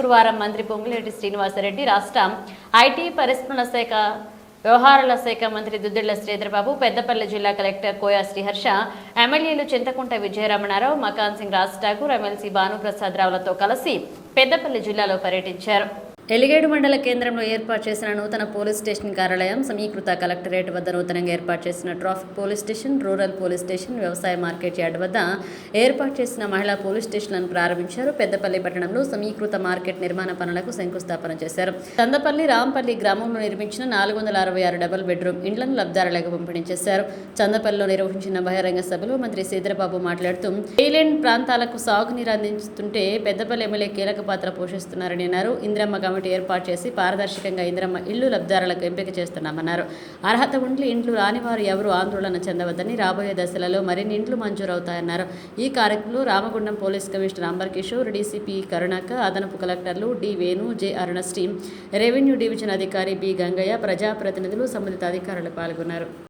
శుక్రవారం మంత్రి పొంగులేటి శ్రీనివాసరెడ్డి రాష్ట్ర ఐటీ పరిశ్రమల శాఖ వ్యవహారాల శాఖ మంత్రి దుద్దిళ్ళ శ్రీధరబాబు పెద్దపల్లి జిల్లా కలెక్టర్ కోయా శ్రీహర్ష ఎమ్మెల్యేలు చింతకుంట విజయరమణారావు మకాన్ సింగ్ రాజ్ ఠాకూర్ ఎమ్మెల్సీ భానుప్రసాద్ రావులతో కలిసి పెద్దపల్లి జిల్లాలో పర్యటించారు. ఎలిగేడు మండల కేంద్రంలో ఏర్పాటు చేసిన నూతన పోలీస్ స్టేషన్ కార్యాలయం సమీకృత కలెక్టరేట్ వద్ద నూతనంగా ఏర్పాటు చేసిన traffic police station rural police station వ్యవసాయ మార్కెట్ యార్డ్ వద్ద ఏర్పాటు చేసిన మహిళా పోలీస్ స్టేషన్లను ప్రారంభించారు. పెద్దపల్లి పట్టణంలో సమీకృత మార్కెట్ నిర్మాణ పనులకు శంకుస్థాపన చేశారు. చందపల్లి రాంపల్లి గ్రామంలో నిర్మించిన నాలుగు వందల అరవై ఆరు డబుల్ బెడ్రూమ్ ఇండ్లను లబ్ధారులకు పంపిణీ చేశారు. చందపల్లిలో నిర్వహించిన బహిరంగ సభలో మంత్రి సీద్రబాబు మాట్లాడుతూ ఐలాండ్ ప్రాంతాలకు సాగునీరు అందిస్తుంటే పెద్దపల్లి ఎమ్మెల్యే కీలక పాత్ర పోషిస్తున్నారని అన్నారు. ఇందిరమ్మ కమిటీ ఏర్పాటు చేసి పారదర్శకంగా ఇందిరమ్మ ఇల్లు లబ్ధారులకు ఎంపిక చేస్తున్నామన్నారు. అర్హత ఉండి ఇండ్లు రానివారు ఎవరు ఆందోళన చెందవద్దని రాబోయే దశలలో మరిన్ని ఇండ్లు మంజూరవుతాయన్నారు. ఈ కార్యక్రమంలో Ramagundam police commissioner Ambar Kishore DCP కరుణాక అదనపు కలెక్టర్లు D Venu J Arunasri revenue division అధికారి బి గంగయ్య ప్రజాప్రతినిధులు సంబంధిత అధికారులు పాల్గొన్నారు.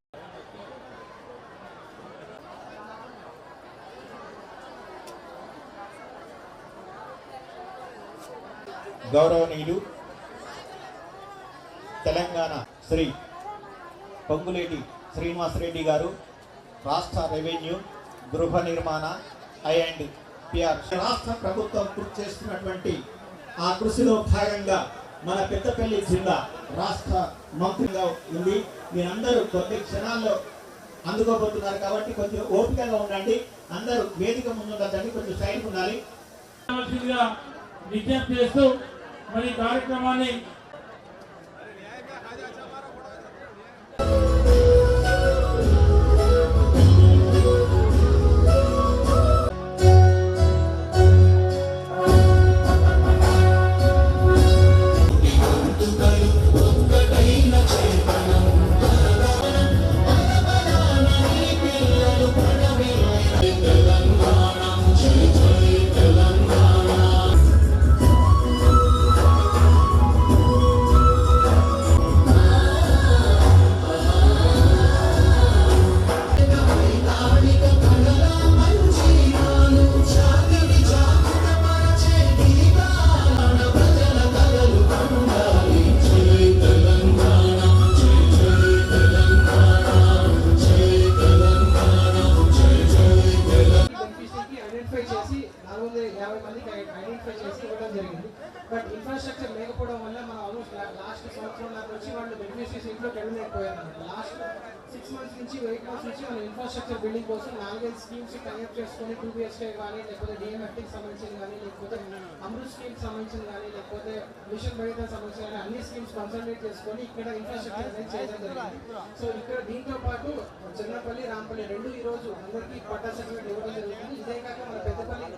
గౌరవనీయులు తెలంగాణ శ్రీ పొంగులేటి శ్రీనివాసరెడ్డి గారు రాష్ట్ర రెవెన్యూ గృహ నిర్మాణ ఐ అండ్ పిఆర్. రాష్ట్ర ప్రభుత్వం కృషి చేస్తున్నటువంటి ఆ కృషిలో భాగంగా మన పెద్దపల్లి జిల్లా రాష్ట్ర మంత్రిగా ఉంది. మీరందరూ కొద్ది క్షణాల్లో అందుకోబోతున్నారు కాబట్టి కొంచెం ఓపికగా ఉండండి. అందరూ వేదిక ముందు ఉండదండి కొంచెం సైడ్ ఉండాలి. విజ్ఞప్తి చేస్తూ మరి కార్యక్రమాన్ని ఇన్ఫ్రాస్ట్రక్చర్ లేకపోవడం వల్ల మనం ఆల్మోస్ట్ లాస్ట్ సంవత్సరం దాకా వచ్చి వాళ్ళు బెనిఫిషరీస్ ఇంట్లోకి వెళ్ళలేకపోయారు. లాస్ట్ సిక్స్ మంత్స్ నుంచి ఎయిట్ మంత్స్ నుంచి మన ఇన్ఫ్రాస్ట్రక్చర్ బిల్డింగ్ కోసం నాలుగైదు స్కీమ్స్ కనెక్ట్ చేసుకొని టూ బిఎస్కే కానీ లేకపోతే డిఎంఎఫ్టీకి సంబంధించిన కానీ లేకపోతే అమృత్ స్కీమ్కి సంబంధించిన కానీ లేకపోతే మిషన్ భవిత సంబంధించిన కానీ అన్ని స్కీమ్స్ కన్సల్టేట్ చేసుకొని ఇక్కడ ఇన్ఫ్రాస్ట్రక్చర్ అనేది చేయడం జరిగింది. సో ఇక్కడ దీంతో పాటు చిన్నపల్లి రాంపల్లి రెండు ఈ రోజు అందరికీ పట్టా సర్టిఫికేట్ ఇవ్వడం జరుగుతుంది. ఇదే కాక మన పెద్దపల్లి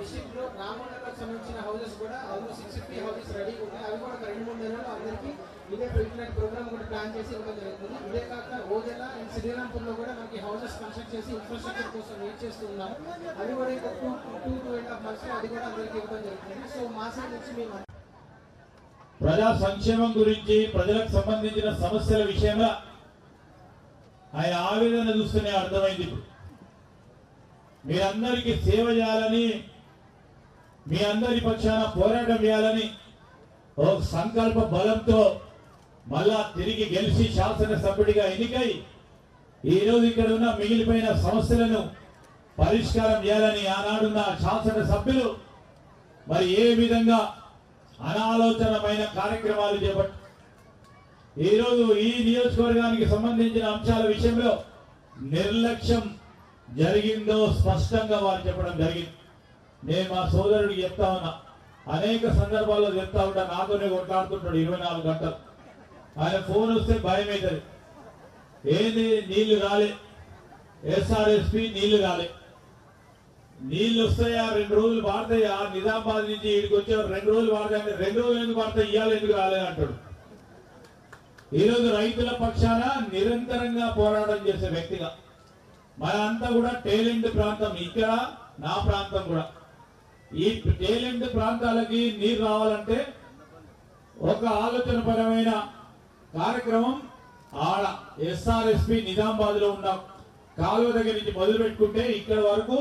డిస్ట్రిక్ట్లో రామనగర్కి సంబంధించిన హౌసెస్ కూడా ఆల్మోస్ట్ సిక్స్ ఫిఫ్టీ హౌసెస్ రెడీగా ఉన్నాయి అవి కూడా రెండు మూడు నెలలు అందరికీ ఇదే ఇట్లాంటి ప్రోగ్రామ్ కూడా ప్లాన్ చేసి ఇవ్వడం జరుగుతుంది. ఇదే కాక ఓదెల అండ్ శ్రీరాంపూర్లో కూడా మనకి హౌసెస్ కన్స్ట్రక్ట్ చేసి ఇన్ఫ్రాస్ట్రక్చర్ కోసం వెయిట్ చేస్తూ అది కూడా ఇంకా two two two and half మంత్స్లో అది కూడా అందరికీ ఇవ్వడం జరుగుతుంది. సో మా సైడ్ నుంచి మేము ప్రజా సంక్షేమం గురించి ప్రజలకు సంబంధించిన సమస్యల విషయంలో ఆయన ఆవేదన చూస్తేనే అర్థమైంది ఇప్పుడు. మీరందరికీ సేవ చేయాలని మీ అందరి పక్షాన పోరాటం చేయాలని ఒక సంకల్ప బలంతో మళ్ళా తిరిగి గెలిచి శాసనసభ్యుడిగా ఎన్నికై ఈ రోజు ఇక్కడ ఉన్న మిగిలిపోయిన సమస్యలను పరిష్కారం చేయాలని ఆనాడున్న శాసనసభ్యులు మరి ఏ విధంగా అనాలోచనమైన కార్యక్రమాలు చేపట్టు ఈరోజు ఈ నియోజకవర్గానికి సంబంధించిన అంశాల విషయంలో నిర్లక్ష్యం జరిగిందో స్పష్టంగా వారు చెప్పడం జరిగింది. నేను మా సోదరుడికి చెప్తా ఉన్నా. అనేక సందర్భాల్లో చెప్తా ఉంటా నాతోనే కొట్లాడుతుంటాడు ఇరవై నాలుగు గంటలు. ఆయన ఫోన్ వస్తే భయం అవుతుంది ఏంది నీళ్ళు రాలే. ఎస్ఆర్ఎస్పి నీళ్ళు రాలే. నీళ్ళు వస్తాయా రెండు రోజులు పాడతాయా నిజామాబాద్ నుంచి ఇక్కడికి వచ్చే రెండు రోజులు పాడతాయి రెండు రోజులు ఎందుకు పాడతాయి ఇవాళ ఎందుకు రాలేదు అంటాడు. ఈరోజు రైతుల పక్షాన నిరంతరంగా పోరాటం చేసే వ్యక్తిగా. మనంతా కూడా టేలెంట్ ప్రాంతం ఇక్కడ నా ప్రాంతం కూడా. ఈ టేలెంట్ ప్రాంతాలకి నీరు రావాలంటే ఒక ఆలోచన పరమైన కార్యక్రమం ఆడ ఎస్ఆర్ఎస్పి నిజామాబాద్లో ఉన్న కాలువ దగ్గర నుంచి మొదలు పెట్టుకుంటే ఇక్కడ వరకు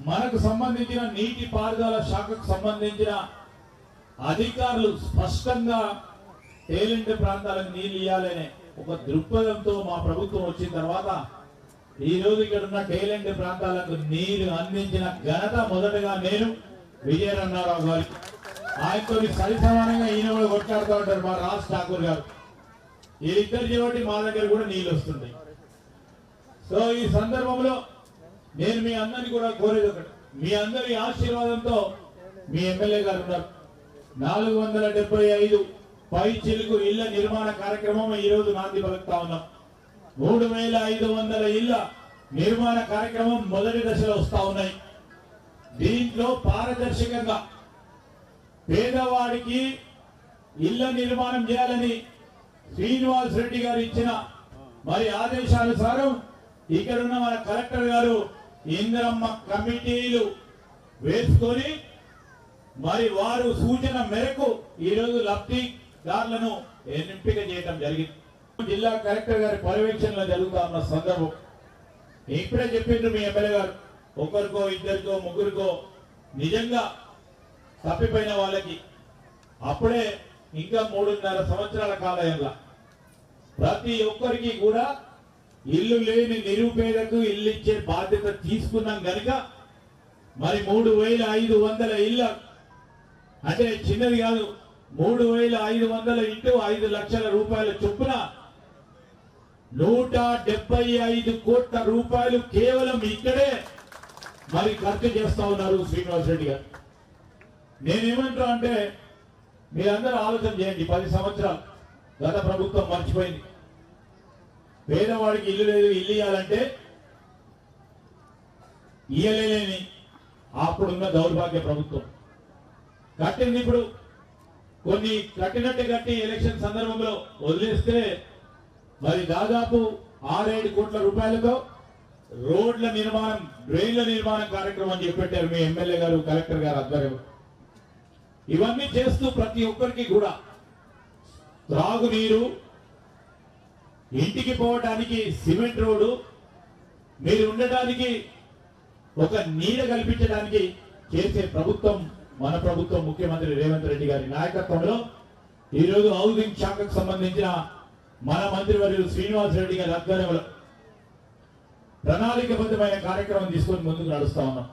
మనకు సంబంధించిన నీటి పారుదల శాఖకు సంబంధించిన అధికారులు స్పష్టంగా టేలెంట్ ప్రాంతాలకు నీళ్ళు ఇవ్వాలనే ఒక దృక్పథంతో మా ప్రభుత్వం వచ్చిన తర్వాత ఈ రోజు ఇక్కడ ఉన్న టైలెంట్ ప్రాంతాలకు నీరు అందించిన ఘనత మొదటగా నేను విజయరన్నారావు గారికి. ఆయనతో సరి సమానంగా ఈయన కూడా కొట్లాడుతూ ఉంటారు మా రాజ్ ఠాకూర్ గారు. వీళ్ళిద్దరు కాబట్టి మా దగ్గర కూడా నీళ్ళు వస్తున్నాయి. సో ఈ సందర్భంలో నేను మీ అందరిని కూడా కోరేది ఒకటి. మీ అందరి ఆశీర్వాదంతో మీ ఎమ్మెల్యే గారు ఉన్నారు. నాలుగు వందల డెబ్బై ఐదు పై చిలుకు ఇళ్ళ నిర్మాణ కార్యక్రమం ఈ రోజు నాంది పలుకుతా ఉన్నాం. మూడు వేల ఐదు వందల ఇళ్ళ నిర్మాణ కార్యక్రమం మొదటి దశలో వస్తా ఉన్నాయి. దీంట్లో పారదర్శకంగా పేదవాడికి ఇళ్ళ నిర్మాణం చేయాలని శ్రీనివాస్ రెడ్డి గారు ఇచ్చిన మరి ఆదేశానుసారం ఇక్కడ ఉన్న మన కలెక్టర్ గారు ఇంద్రమ్మ కమిటీలు వేసుకొని మరి వారు సూచన మేరకు ఈ రోజు లబ్ధిదారులను ఎంపిక చేయడం జరిగింది. జిల్లా కలెక్టర్ గారి పర్యవేక్షణలో జరుగుతా ఉన్న సందర్భం. ఇప్పుడే చెప్పిండ్రు మీ ఎమ్మెల్యే గారు ఒకరికో ఇద్దరికో ముగ్గురికో నిజంగా తప్పిపోయిన వాళ్ళకి అప్పుడే ఇంకా మూడున్నర సంవత్సరాల కాలంలో ప్రతి ఒక్కరికి కూడా ఇల్లు లేని నిరుపేదకు ఇల్లు ఇచ్చే బాధ్యత తీసుకున్నాం కనుక మరి మూడు వేల ఐదు వందల ఇళ్ళ అంటే చిన్నది కాదు మూడు వేల ఐదు వందల ఇంటూ ఐదు లక్షల రూపాయల చొప్పున నూట డెబ్బై ఐదు కోట్ల రూపాయలు కేవలం ఇక్కడే మరి ఖర్చు చేస్తా ఉన్నారు శ్రీనివాస్ రెడ్డి గారు. నేనేమంటా అంటే మీరందరూ ఆలోచన చేయండి పది సంవత్సరాలు గత ప్రభుత్వం మర్చిపోయింది. పేదవాడికి ఇల్లు లేదు ఇల్లు ఇవ్వాలంటే ఇయ్యలేని అప్పుడున్న దౌర్భాగ్య ప్రభుత్వం. కట్టింది ఇప్పుడు కొన్ని కట్టినట్టు కట్టి ఎలక్షన్ సందర్భంలో వదిలేస్తే మరి దాదాపు ఆరేడు కోట్ల రూపాయలతో రోడ్ల నిర్మాణం డ్రైన్ల నిర్మాణం కార్యక్రమం చేపట్టారు మీ ఎమ్మెల్యే గారు కలెక్టర్ గారు ఆధ్వర్యం ఇవన్నీ చేస్తూ ప్రతి ఒక్కరికి కూడా త్రాగునీరు ఇంటికి పోవడానికి సిమెంట్ రోడ్డు మీరు ఉండటానికి ఒక నీడ కల్పించడానికి చేసే ప్రభుత్వం మన ప్రభుత్వం ముఖ్యమంత్రి రేవంత్ రెడ్డి గారి నాయకత్వంలో ఈరోజు హౌసింగ్ శాఖకు సంబంధించిన మన మంత్రివర్యులు శ్రీనివాస్ రెడ్డి గారి ఆధ్వర్యంలో ప్రణాళికబద్ధమైన కార్యక్రమం తీసుకొని ముందుకు నడుస్తా ఉన్నాం.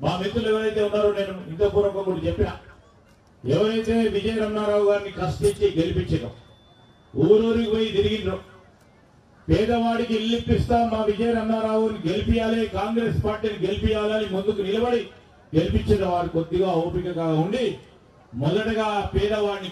మా మిత్రులు ఎవరైతే ఉన్నారో నేను ఇంత పూర్వకం కూడా చెప్పిన ఎవరైతే విజయ రమణారావు గారిని కష్టించి గెలిపించారో ఊరూరికి పోయి తిరిగిండ్రు పేదవాడికి ఇల్లు మా విజయ రమణారావుని గెలిపియాలి కాంగ్రెస్ పార్టీని గెలిపియాలని ముందుకు నిలబడి గెలిపించిన వారు కొద్దిగా ఓపికగా ఉండి మొదటగా పేదవాడిని